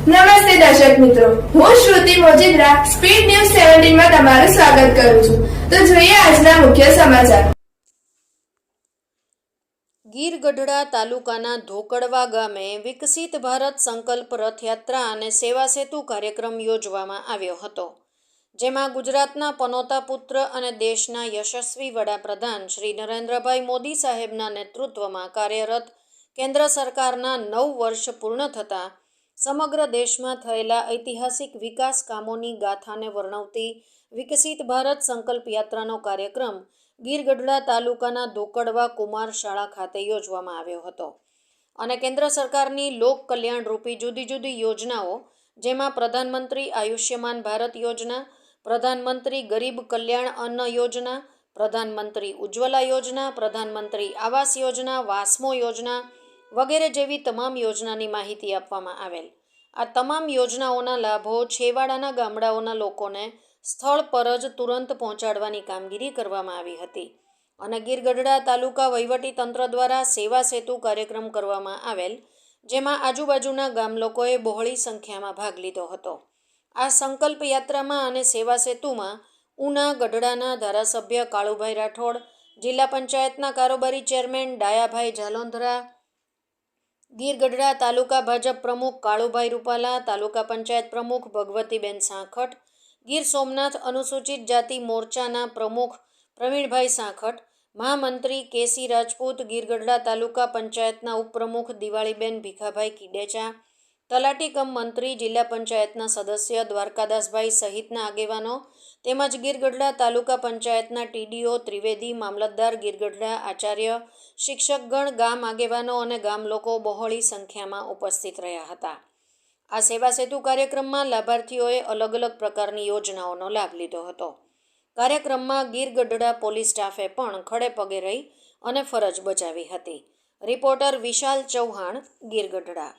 નમસ્તે દર્શક મિત્રો. હું શ્રુતિ મોજીદ્રા, સ્પીડ ન્યૂઝ સેવન્ટીનમાં તમારું સ્વાગત કરું છું. તો જોઈએ આજના મુખ્ય સમાચાર. ગીર ગઢડા તાલુકાના ધોકડવા ગામે વિકસિત ભારત સંકલ્પ રથયાત્રા અને સેવા સેતુ કાર્યક્રમ યોજવામાં આવ્યો હતો, જેમાં ગુજરાતના પનોતા પુત્ર અને દેશના યશસ્વી વડાપ્રધાન શ્રી નરેન્દ્રભાઈ મોદી સાહેબના નેતૃત્વમાં કાર્યરત કેન્દ્ર સરકારના નવ વર્ષ પૂર્ણ થતાં સમગ્ર દેશમાં થયેલા ઐતિહાસિક વિકાસ કામોની ગાથાને વર્ણવતી વિકસિત ભારત સંકલ્પ યાત્રાનો કાર્યક્રમ ગીરગઢડા તાલુકાના ધોકડવા કુમાર શાળા ખાતે યોજવામાં આવ્યો હતો. અને કેન્દ્ર સરકારની લોક કલ્યાણરૂપી જુદી જુદી યોજનાઓ, જેમાં પ્રધાનમંત્રી આયુષ્યમાન ભારત યોજના, પ્રધાનમંત્રી ગરીબ કલ્યાણ અન્ન યોજના, પ્રધાનમંત્રી ઉજ્જવલા યોજના, પ્રધાનમંત્રી આવાસ યોજના, વાસ્મો યોજના વગેરે જેવી તમામ યોજનાની માહિતી આપવામાં આવેલ. આ તમામ યોજનાઓના લાભો છેવાડાના ગામડાઓના લોકોને સ્થળ પર જ તુરંત પહોંચાડવાની કામગીરી કરવામાં આવી હતી. અને ગીરગઢડા તાલુકા વહીવટી તંત્ર દ્વારા સેવા સેતુ કાર્યક્રમ કરવામાં આવેલ, જેમાં આજુબાજુના ગામલોકોએ બહોળી સંખ્યામાં ભાગ લીધો હતો. આ સંકલ્પ યાત્રામાં અને સેવા સેતુમાં ઉના, ગઢડાના ધારાસભ્ય કાળુભાઈ રાઠોડ, જિલ્લા પંચાયતના કારોબારી ચેરમેન ડાયાભાઈ જાલોંધરા ગીર ગઢડા તાલુકા ભાજપ પ્રમુખ કાળુભાઈ રૂપાલા, તાલુકા પંચાયત પ્રમુખ ભગવતીબેન સાંખટ ગીર સોમનાથ અનુસૂચિત જાતિ મોરચાના પ્રમુખ પ્રવીણભાઈ સાંખટ મહામંત્રી કેસી રાજપૂત ગીર ગઢડા તાલુકા પંચાયતના ઉપપ્રમુખ દિવાળીબેન ભીખાભાઈ કિડેચા, તલાટી કમ મંત્રી જિલ્લા પંચાયતના સદસ્ય દ્વારકાદાસભાઈ સહિતના આગેવાનો તેમજ ગીરગઢડા તાલુકા પંચાયતના ટીડીઓ, ત્રિવેદી, મામલતદાર, ગીરગઢડા આચાર્ય, શિક્ષકગણ, ગામ આગેવાનો અને ગામ લોકો બહોળી સંખ્યામાં ઉપસ્થિત રહ્યા હતા. આ સેવા સેતુ કાર્યક્રમમાં લાભાર્થીઓએ અલગ અલગ પ્રકારની યોજનાઓનો લાભ લીધો હતો. કાર્યક્રમમાં ગીરગઢડા પોલીસ સ્ટાફે પણ ખડે પગે રહી અને ફરજ બજાવી હતી. રિપોર્ટર વિશાલ ચૌહાણ, ગીરગઢડા.